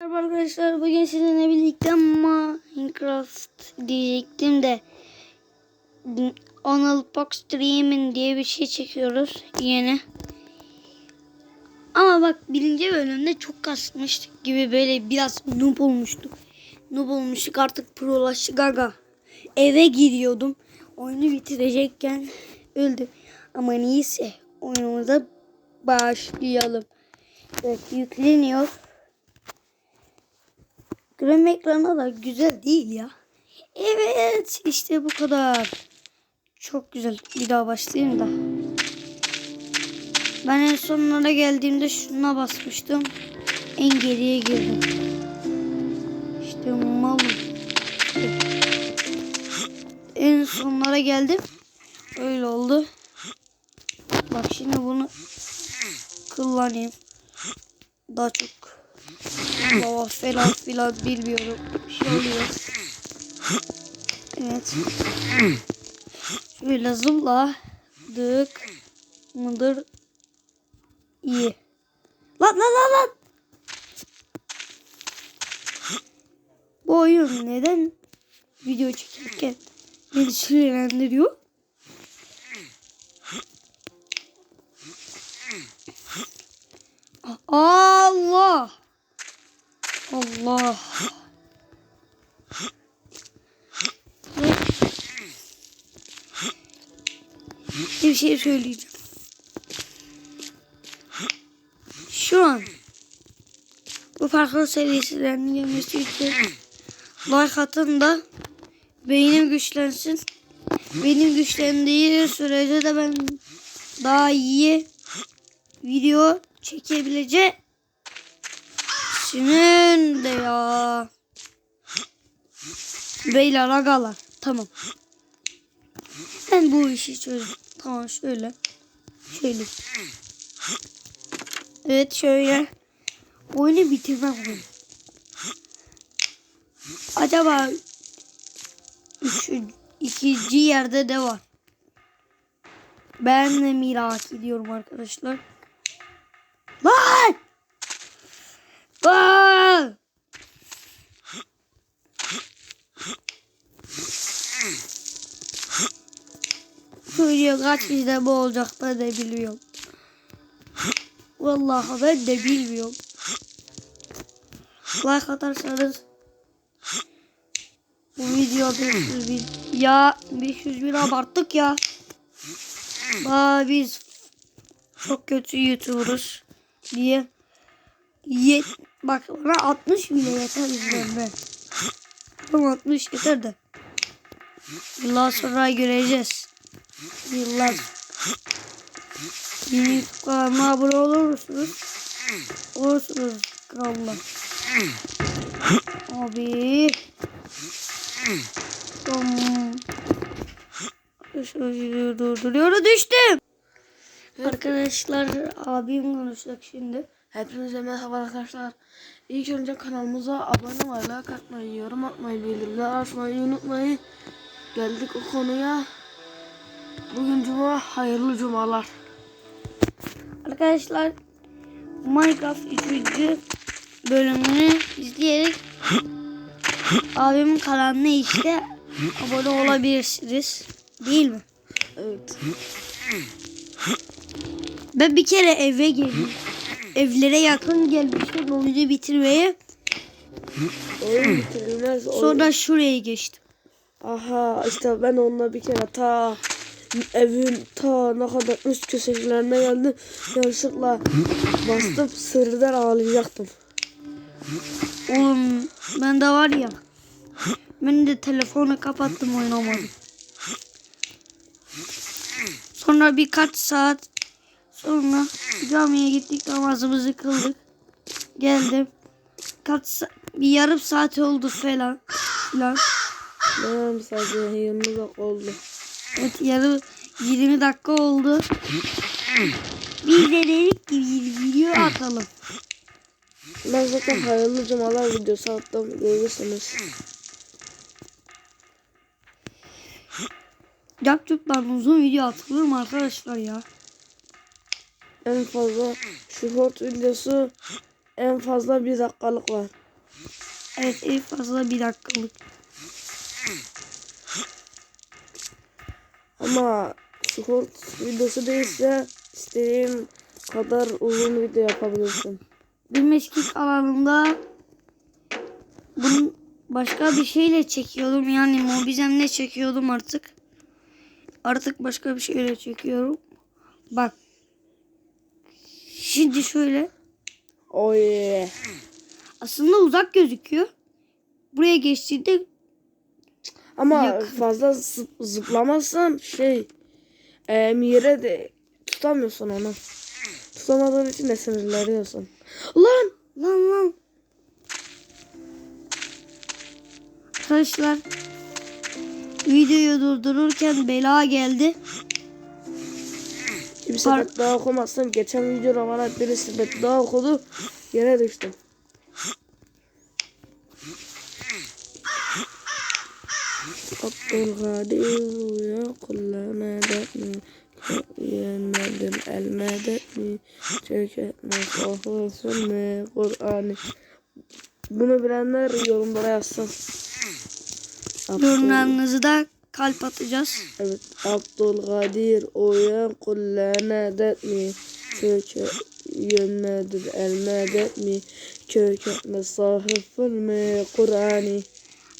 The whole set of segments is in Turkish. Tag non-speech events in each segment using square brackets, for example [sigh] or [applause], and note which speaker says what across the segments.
Speaker 1: Merhaba arkadaşlar bugün sizinle birlikte Minecraft diyecektim de Anıl Box Streaming diye bir şey çekiyoruz yeni. Ama bak birinci bölümde çok kasmıştık gibi böyle biraz noob olmuştuk. Noob olmuştuk artık prolaştık gaga. Eve giriyordum. Oyunu bitirecekken öldüm. Ama neyse oyunumuza başlayalım. Evet yükleniyor. Grafik ekranı da güzel değil ya. Evet işte bu kadar. Çok güzel. Bir daha başlayayım da. Ben en sonlara geldiğimde şuna basmıştım. En geriye girdim. İşte malum. En sonlara geldim. Öyle oldu. Bak şimdi bunu kullanayım. Daha çok [clears throat] Baba falan filan bilmiyorum. Bir şey oluyor. Evet. Şöyle zıpladık mıdır? İyi. Lan lan lan lan. Bu oyun neden video çekirken beni sinirlendiriyor? Allah. Allah. Bir şey söyleyeceğim. Şu an bu farklı seviyelerini gelmesi için like atın da beynim güçlensin. Benim güçlendiği sürece de ben daha iyi video çekebileceğim. Şimdi de ya. Beyler agalar. Tamam. Ben bu işi çözdüm. Tamam şöyle. Şöyle. Evet şöyle. Oyunu bitirmek oyunu. Acaba üç, ikinci yerde de var. Ben de merak ediyorum arkadaşlar. Lan! Aa! Bu video kaç izleme olacak ben de bilmiyorum. Vallahi ben de bilmiyorum. Like atarsanız bu video 500 bin. Ya 500 bin abarttık ya. Aa, biz çok kötü YouTuber'ız diye. Yet, bak bana 60 bile yeter izlenme. Tamam 60 yeter de. Yıllar sonra göreceğiz. Yıllar. Yeni YouTube abone olur musunuz? Olursunuz krallar. Abi. Tamam. Durduruyor düştüm. Arkadaşlar abim konuşacak şimdi.
Speaker 2: Hepinize merhaba arkadaşlar. İlk önce kanalımıza abone olmayı, like atmayı, yorum atmayı, bildirimler açmayı unutmayın. Geldik o konuya. Bugün cuma, hayırlı cumalar.
Speaker 1: Arkadaşlar Minecraft 3. bölümünü izleyerek [laughs] abimin kanalına işte abone olabilirsiniz. Değil mi?
Speaker 2: Evet.
Speaker 1: Ben bir kere eve geldim. Evlere yakın gelmiştim oyunu bitirmeye.
Speaker 2: Oyun bitirilmez. Oyun.
Speaker 1: Sonra şuraya geçtim.
Speaker 2: Aha işte ben onunla bir kere ta evin ta ne kadar üst köşelerine geldim. Yanlışlıkla bastım sırrıdan ağlayacaktım.
Speaker 1: Oğlum ben de var ya. Ben de telefonu kapattım oynamadım. Sonra birkaç saat sonra camiye gittik namazımızı kıldık. Geldim. Kaç bir yarım saat oldu falan. falan.
Speaker 2: Benim sadece 20 dakika oldu.
Speaker 1: Evet yarım 20 dakika oldu. Biz de dedik ki bir video atalım.
Speaker 2: Ben zaten hayırlı cumalar videosu attım görürsünüz.
Speaker 1: Yaptıktan uzun video atılır mı arkadaşlar ya?
Speaker 2: En fazla şu short videosu en fazla bir dakikalık var.
Speaker 1: Evet en fazla bir dakikalık.
Speaker 2: Ama short videosu değilse istediğin kadar uzun video yapabilirsin.
Speaker 1: Bir meskik alanında bunun başka bir şeyle çekiyordum. Yani mobizemle çekiyordum artık. Artık başka bir şeyle çekiyorum. Bak. Şimdi şöyle.
Speaker 2: Oy.
Speaker 1: Aslında uzak gözüküyor. Buraya geçtiğinde
Speaker 2: Ama
Speaker 1: Yakın.
Speaker 2: fazla zıp, zıplamazsan şey e, yere de tutamıyorsun onu. Tutamadığın için de sinirleniyorsun. Lan!
Speaker 1: Lan lan. Arkadaşlar videoyu durdururken bela geldi.
Speaker 2: Kimse
Speaker 1: Par-
Speaker 2: beddua okumazsın. Geçen videoda bana birisi beddua okudu. Yere düştüm. Abdülkadir ya kullana detni Yemedim elmedetni Çöketme sahılsın mı Kur'an'ı Bunu bilenler yorumlara yazsın.
Speaker 1: Yorumlarınızı da kalp atacağız.
Speaker 2: Evet. Abdülkadir oyan kullana detmi Köke yönmedir elmedet mi Köketme sahıfın mı Kur'an'ı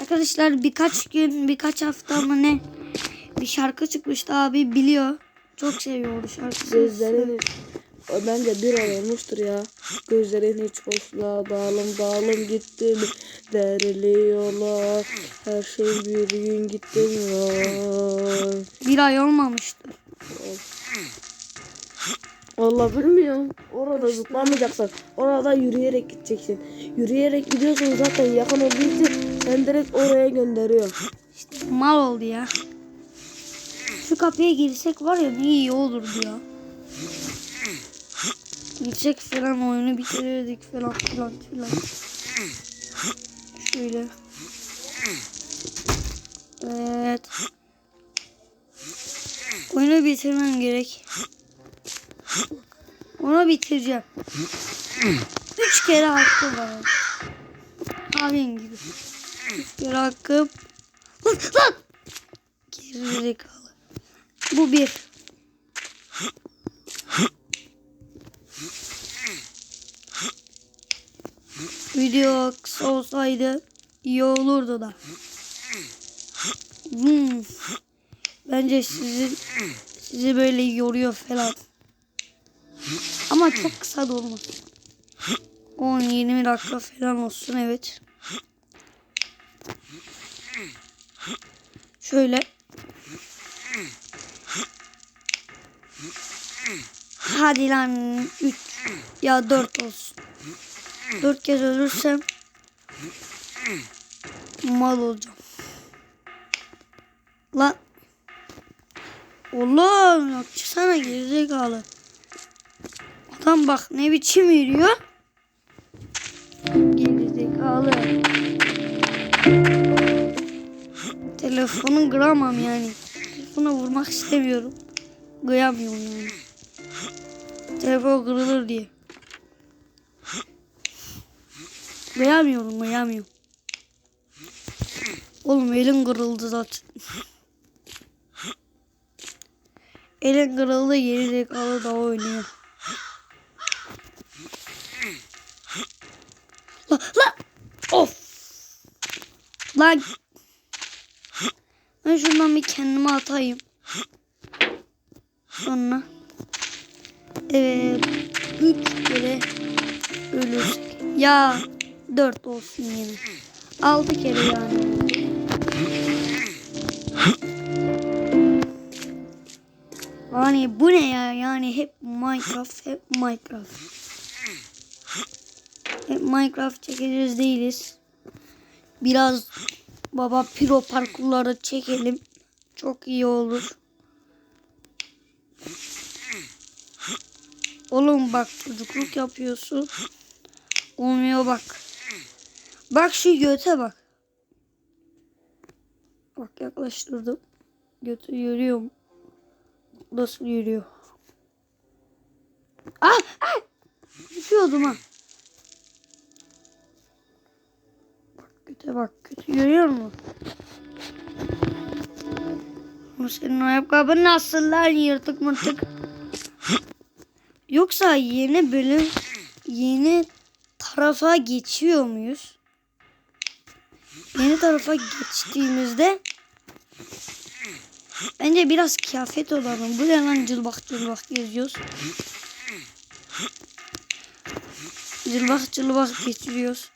Speaker 1: Arkadaşlar birkaç gün birkaç hafta mı ne bir şarkı çıkmıştı abi biliyor. Çok seviyor o şarkıyı.
Speaker 2: Bence bir ay olmuştur ya. Gözlerin hiç boşluğa dağılım dağılım gitti mi? Deriliyorlar. Her şey bir gün gitti mi? Vay.
Speaker 1: Bir ay olmamıştı.
Speaker 2: Vallahi bilmiyorum. Orada zıplamayacaksın. Orada yürüyerek gideceksin. Yürüyerek gidiyorsun zaten yakın olduğu için sen direkt oraya gönderiyor.
Speaker 1: İşte mal oldu ya. Şu kapıya girsek var ya ne iyi olurdu ya. Girsek falan oyunu bitirirdik falan filan filan. Şöyle. Evet. Oyunu bitirmem gerek. Onu bitireceğim. Üç kere hakkım var. Abim gibi. Üç kere hakkım. Lan lan. Gerizekalı. Bu bir. Video kısa olsaydı iyi olurdu da. Hmm. Bence sizin sizi böyle yoruyor falan. Ama çok kısa da olmaz. 10-20 dakika falan olsun evet. Şöyle. Hadi lan 3 ya 4 olsun. 4 kez ölürsem mal olacağım. Lan Oğlum yok çıksana gerizekalı. Adam bak ne biçim yürüyor. Gerizekalı. Telefonu kıramam yani. Telefona vurmak istemiyorum. Kıyamıyorum yani. Telefon kırılır diye. Kıyamıyorum kıyamıyorum. Oğlum elin kırıldı zaten. Elin kırıldı geri zekalı daha oynuyor. La, la. Of. Lan. Ben şundan bir kendime atayım. Sonra. Evet. Üç kere ölürsek. Ya. Dört olsun yine. Altı kere yani. Yani bu ne ya? Yani hep Minecraft, hep Minecraft. Hep Minecraft çekeceğiz değiliz. Biraz baba piro parkurları çekelim. Çok iyi olur. Oğlum bak çocukluk yapıyorsun. Olmuyor bak. Bak şu göte bak. Bak yaklaştırdım. Götü yürüyor mu? Nasıl yürüyor? Ah! ah! Düşüyordum ha. De bak kötü görüyor musun? Bu senin ayakkabın nasıl lan yırtık mırtık? Yoksa yeni bölüm yeni tarafa geçiyor muyuz? Yeni tarafa geçtiğimizde bence biraz kıyafet olalım. Bu ne lan cılbak cılbak geziyoruz. Cılbak cılbak geçiriyoruz.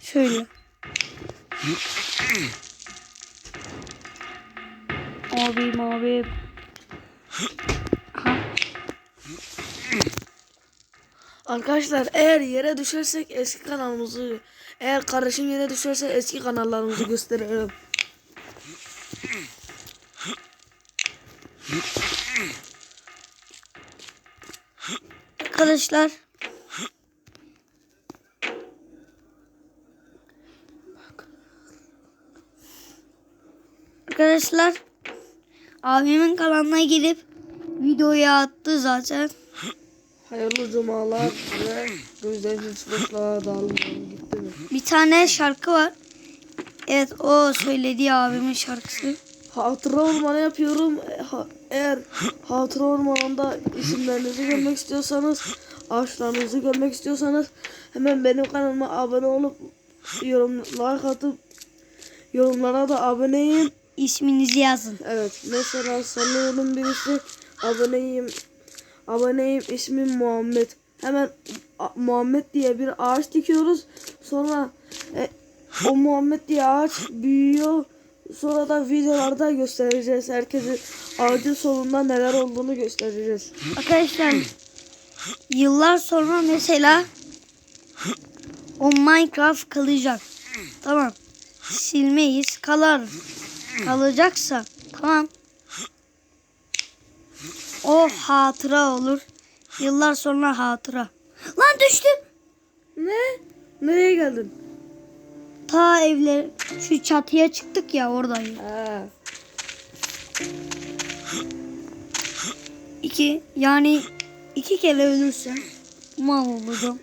Speaker 1: Şöyle. Abim abim.
Speaker 2: Arkadaşlar eğer yere düşersek eski kanalımızı eğer kardeşim yere düşerse eski kanallarımızı gösterelim.
Speaker 1: Arkadaşlar. Arkadaşlar. Abimin kanalına gidip videoyu attı zaten.
Speaker 2: Hayırlı cumalar ve gözleriniz boşluğa dağılmayın gitti mi?
Speaker 1: Bir tane şarkı var. Evet o söylediği abimin şarkısı.
Speaker 2: Hatıra ormanı yapıyorum. E, Eğer hatıra ormanında isimlerinizi görmek istiyorsanız, ağaçlarınızı görmek istiyorsanız hemen benim kanalıma abone olup yorumlar atıp yorumlara da aboneyim.
Speaker 1: İsminizi yazın.
Speaker 2: Evet mesela sanıyorum birisi aboneyim. Aboneyim ismim Muhammed. Hemen Muhammed diye bir ağaç dikiyoruz. Sonra e, o Muhammed diye ağaç büyüyor. Sonra da videolarda göstereceğiz. Herkese ağacın solunda neler olduğunu göstereceğiz.
Speaker 1: Arkadaşlar yıllar sonra mesela o Minecraft kalacak. Tamam. Silmeyiz. Kalar. Kalacaksa tamam. O hatıra olur. Yıllar sonra hatıra. Lan düştüm.
Speaker 2: Ne? Nereye geldin?
Speaker 1: Ta evler şu çatıya çıktık ya oradayım.
Speaker 2: Ha.
Speaker 1: İki yani iki kere ölürsem mal olacağım.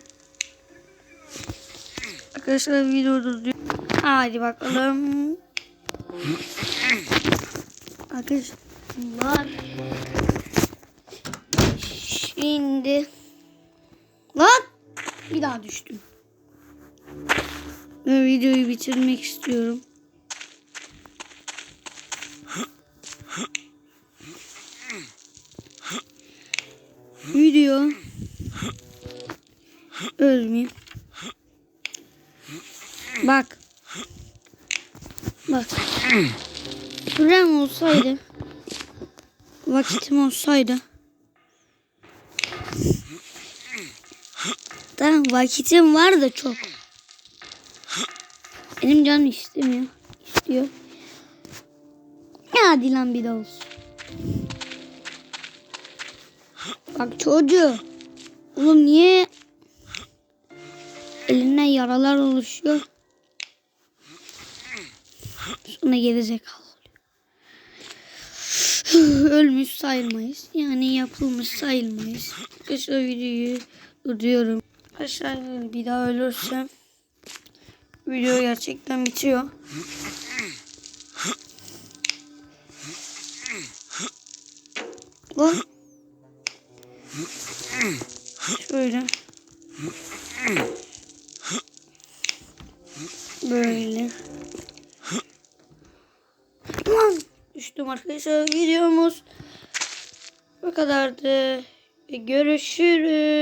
Speaker 1: Arkadaşlar video durduruyor. Hadi bakalım. Arkadaşlar. Şimdi. Lan. Bir daha düştüm. Ben videoyu bitirmek istiyorum. Video. Ölmeyeyim. Bak. Bak. Sürem olsaydı. Vakitim olsaydı. Tamam vakitim var da çok. Benim canım istemiyor. İstiyor. Ya hadi lan bir de olsun. Bak çocuğu. Oğlum niye eline yaralar oluşuyor? Sonra oluyor. Ölmüş sayılmayız. Yani yapılmış sayılmayız. Arkadaşlar videoyu durduruyorum. Arkadaşlar bir daha ölürsem video gerçekten bitiyor. Lan. Şöyle. Böyle. Lan düştüm arkadaşlar videomuz bu kadardı. Görüşürüz.